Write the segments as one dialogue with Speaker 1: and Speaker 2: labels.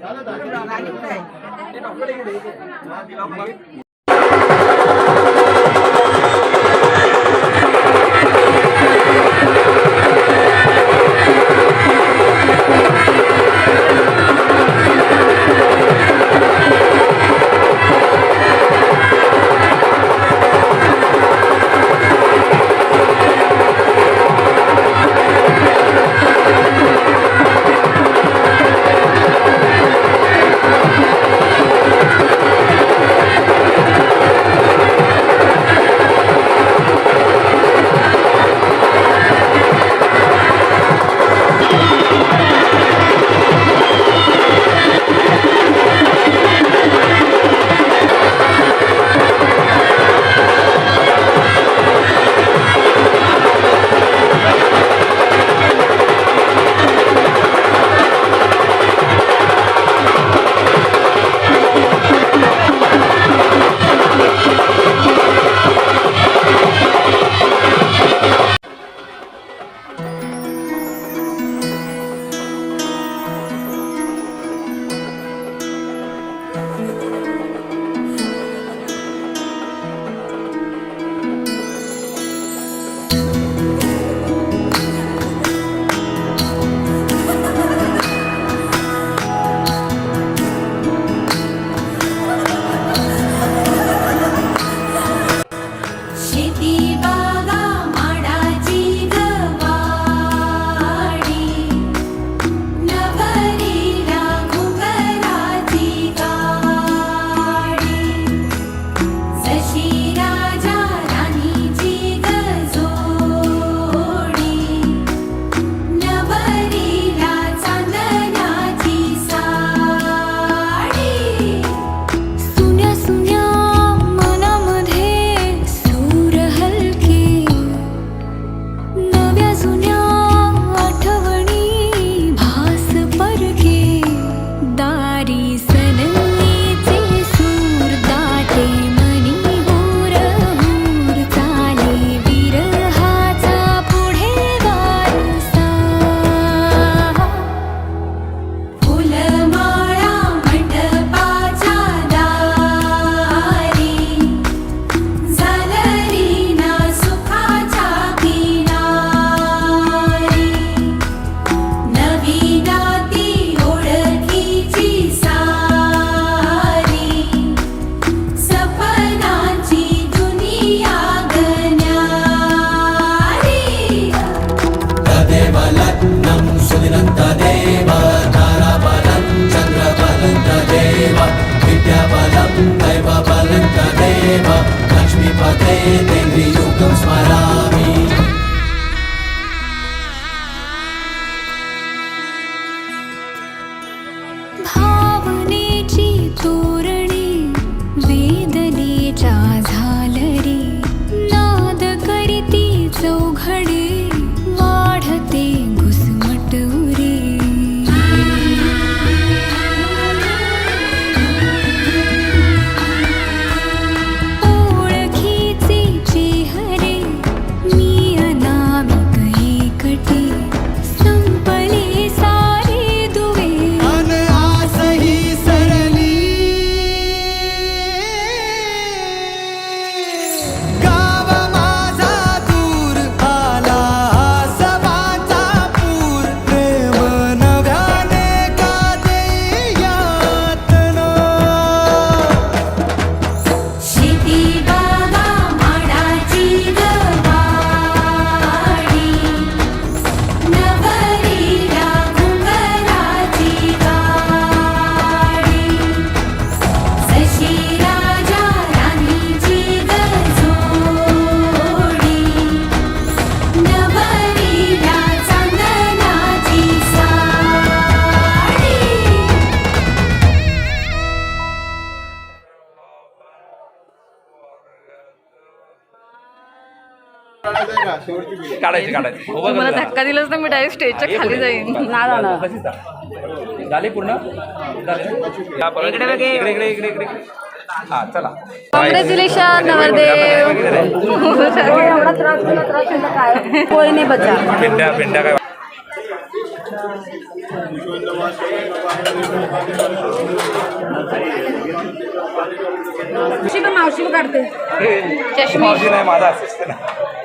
Speaker 1: Đó là tới cái đó là
Speaker 2: những này. Cái đó có đi đi.
Speaker 3: काढायची काढायची उभं
Speaker 4: मला
Speaker 3: करून
Speaker 4: धक्का दिलाच ना मी डायरेक्ट स्टेजच्या खाली. जाईन. नाही जाणार
Speaker 3: जा. झाली पूर्ण झाली? या परत. इकडे इकडे इकडे इकडे इकडे हा चला
Speaker 4: कॉंग्रॅच्युलेशन नवरदेव एवढा त्रास तुला त्रास तुला काय कोई नाही बचा
Speaker 3: पेंड्या पेंड्या काय
Speaker 4: मावशी पण मावशी काढते चष्मी.
Speaker 3: मावशी नाही माझा assistant आहे.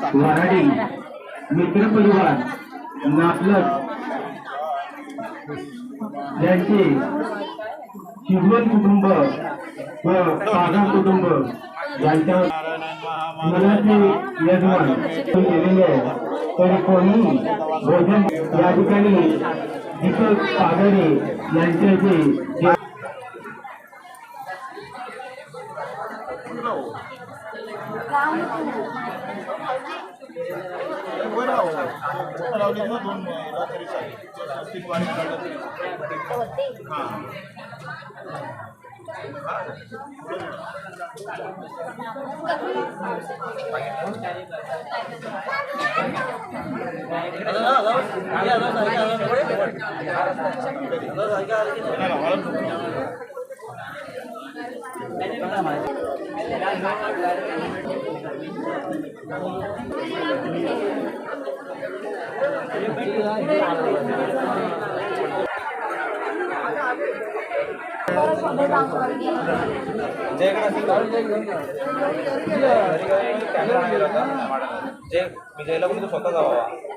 Speaker 5: वराडी मित्र परिवार नापलक यांचे चिरवण कुटुंब व पागा कुटुंब यांच्या मनाचे यजमान केलेले आहे. तरी कोणी भोजन या ठिकाणी दीपक पागारे यांचे जे पण
Speaker 3: लावले ना दोन महिला तरी चालेल तीन वाढीत काढलं तरी
Speaker 4: हाँ घेऊन माझ्याकडे नाही
Speaker 6: समय धाग्याच्या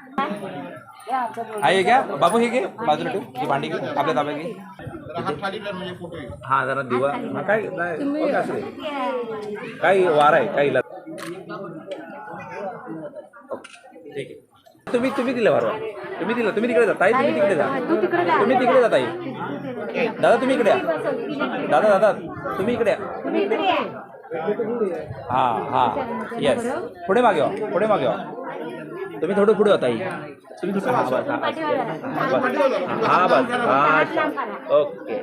Speaker 6: हा
Speaker 3: हे घ्या. बाबू हे घे. बाजूला ठेव. ही भांडी घे. आपल्या ताब्यात घे.
Speaker 6: जरा हात खाली कर म्हणजे
Speaker 3: हा जरा दिवा. हा, काय नाही, असं आहे. काही वार आहे? काही इलाज? ठीक आहे. तुम्ही तुम्ही दिलं बरोबर तुम्ही दिलं तुम्ही तिकडे जा. ताई तुम्ही तिकडे जा. तुम्ही तिकडे जा ताई. दादा तुम्ही इकडे या. दादा दादा तुम्ही इकडे या. हा हा. येस पुढे मागे व्हा. पुढे मागे व्हा. तुम्ही थोडं पुढे होता तुम्ही थोडं हा बस हा बस। हा बस हा ओके।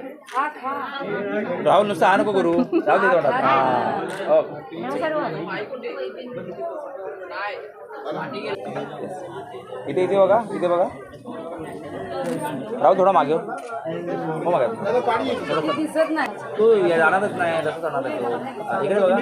Speaker 3: राहुल नुसतं हा नको करू राहू दे। तोंडात हा ओके। इथे इथे बघा इथे बघा राहू थोडा मागे। हो. हो मागे
Speaker 4: दिसत नाही
Speaker 3: तू या- जाणारच नाही तसं जाणार आहे तो. हा, इकडे बघा